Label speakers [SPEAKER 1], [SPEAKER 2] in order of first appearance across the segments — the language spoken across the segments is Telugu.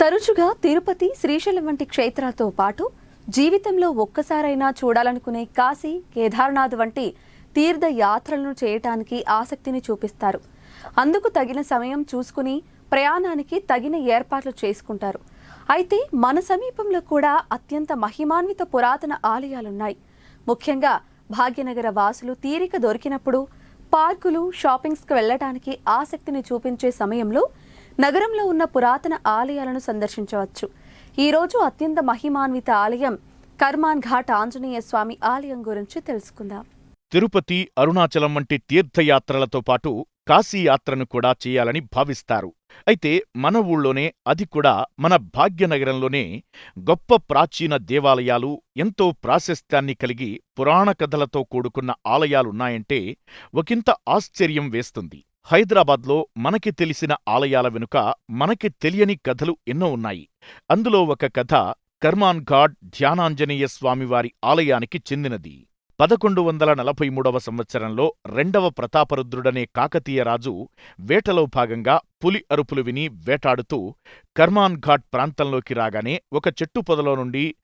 [SPEAKER 1] తరచుగా తిరుపతి శ్రీశైలం వంటి క్షేత్రాలతో పాటు జీవితంలో ఒక్కసారైనా చూడాలనుకునే కాశీ కేదార్నాథ్ వంటి తీర్థయాత్రలను చేయటానికి ఆసక్తిని చూపిస్తారు. అందుకు తగిన సమయం చూసుకుని ప్రయాణానికి తగిన ఏర్పాట్లు చేసుకుంటారు. అయితే మన సమీపంలో కూడా అత్యంత మహిమాన్విత పురాతన ఆలయాలున్నాయి. ముఖ్యంగా భాగ్యనగర వాసులు తీరిక దొరికినప్పుడు పార్కులు షాపింగ్స్కి వెళ్ళటానికి ఆసక్తిని చూపించే సమయంలో నగరంలో ఉన్న పురాతన ఆలయాలను సందర్శించవచ్చు. ఈరోజు అత్యంత మహిమాన్విత ఆలయం కర్మాన్ ఘాట్ ఆంజనేయ స్వామి ఆలయం గురించి తెలుసుకుందాం.
[SPEAKER 2] తిరుపతి అరుణాచలం వంటి తీర్థయాత్రలతో పాటు కాశీ యాత్రను కూడా చేయాలని భావిస్తారు. అయితే మన ఊళ్ళోనే అది కూడా మన భాగ్యనగరంలోనే గొప్ప ప్రాచీన దేవాలయాలు ఎంతో ప్రాశస్త్యాన్ని కలిగి పురాణ కథలతో కూడుకున్న ఆలయాలున్నాయంటే ఒకంత ఆశ్చర్యం వేస్తుంది. హైదరాబాద్లో మనకి తెలిసిన ఆలయాల వెనుక మనకి తెలియని కథలు ఎన్నో ఉన్నాయి. అందులో ఒక కథ కర్మాన్ ఘాట్ ధ్యానాంజనేయ స్వామివారి ఆలయానికి చెందినది. పదకొండు వందల నలభై మూడవ సంవత్సరంలో రెండవ ప్రతాపరుద్రుడనే కాకతీయ రాజు వేటలో భాగంగా పులి అరుపులు విని వేటాడుతూ కర్మాన్ ఘాట్ ప్రాంతంలోకి రాగానే ఒక చెట్టు పొదలో నుండి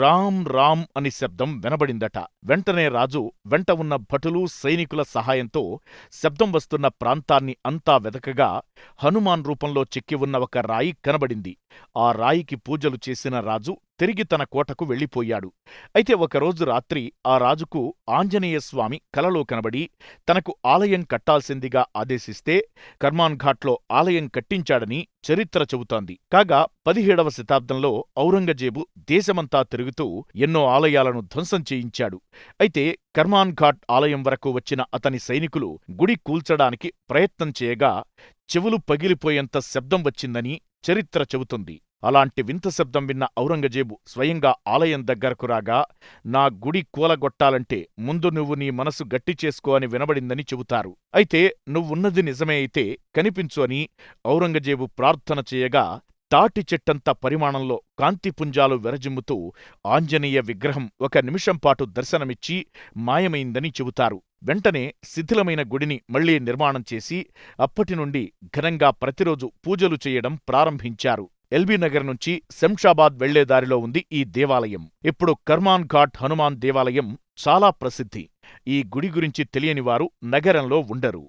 [SPEAKER 2] రామ్ రామ్ అని శబ్దం వినబడిందట. వెంటనే రాజు వెంట ఉన్న భటులు సైనికుల సహాయంతో శబ్దం వస్తున్న ప్రాంతాన్ని అంతా వెతకగా హనుమాన్ రూపంలో చెక్కి ఉన్న ఒక రాయి కనబడింది. ఆ రాయికి పూజలు చేసిన రాజు తిరిగి తన కోటకు వెళ్ళిపోయాడు. అయితే ఒకరోజు రాత్రి ఆ రాజుకు ఆంజనేయస్వామి కలలో కనబడి తనకు ఆలయం కట్టాల్సిందిగా ఆదేశిస్తే కర్మాన్ఘాట్లో ఆలయం కట్టించాడని చరిత్ర చెబుతోంది. కాగా పదిహేడవ శతాబ్దంలో ఔరంగజేబు దేశమంతా తిరుగుతూ ఎన్నో ఆలయాలను ధ్వంసం చేయించాడు. అయితే కర్మాన్ ఘాట్ ఆలయం వరకు వచ్చిన అతని సైనికులు గుడి కూల్చడానికి ప్రయత్నం చేయగా చెవులు పగిలిపోయేంత శబ్దం వచ్చిందని చరిత్ర చెబుతుంది. అలాంటి వింత శబ్దం విన్న ఔరంగజేబు స్వయంగా ఆలయం దగ్గరకు రాగా నా గుడి కూలగొట్టాలంటే ముందు నువ్వు నీ మనసు గట్టి చేసుకో అని వినబడిందని చెబుతారు. అయితే నువ్వున్నది నిజమే అయితే కనిపించు అని ఔరంగజేబు ప్రార్థన చేయగా తాటి చెట్టంత పరిమాణంలో కాంతిపుంజాలు వెరజిమ్ముతూ ఆంజనేయ విగ్రహం ఒక నిమిషంపాటు దర్శనమిచ్చి మాయమైందని చెబుతారు. వెంటనే శిథిలమైన గుడిని మళ్ళీ నిర్మాణం చేసి అప్పటి నుండి ఘనంగా ప్రతిరోజు పూజలు చేయడం ప్రారంభించారు. ఎల్బీ నగర్ నుంచి శంషాబాద్ వెళ్ళే దారిలో ఉంది ఈ దేవాలయం. ఇప్పుడు కర్మాన్ ఘాట్ హనుమాన్ దేవాలయం చాలా ప్రసిద్ధి. ఈ గుడి గురించి తెలియనివారు నగరంలో ఉండరు.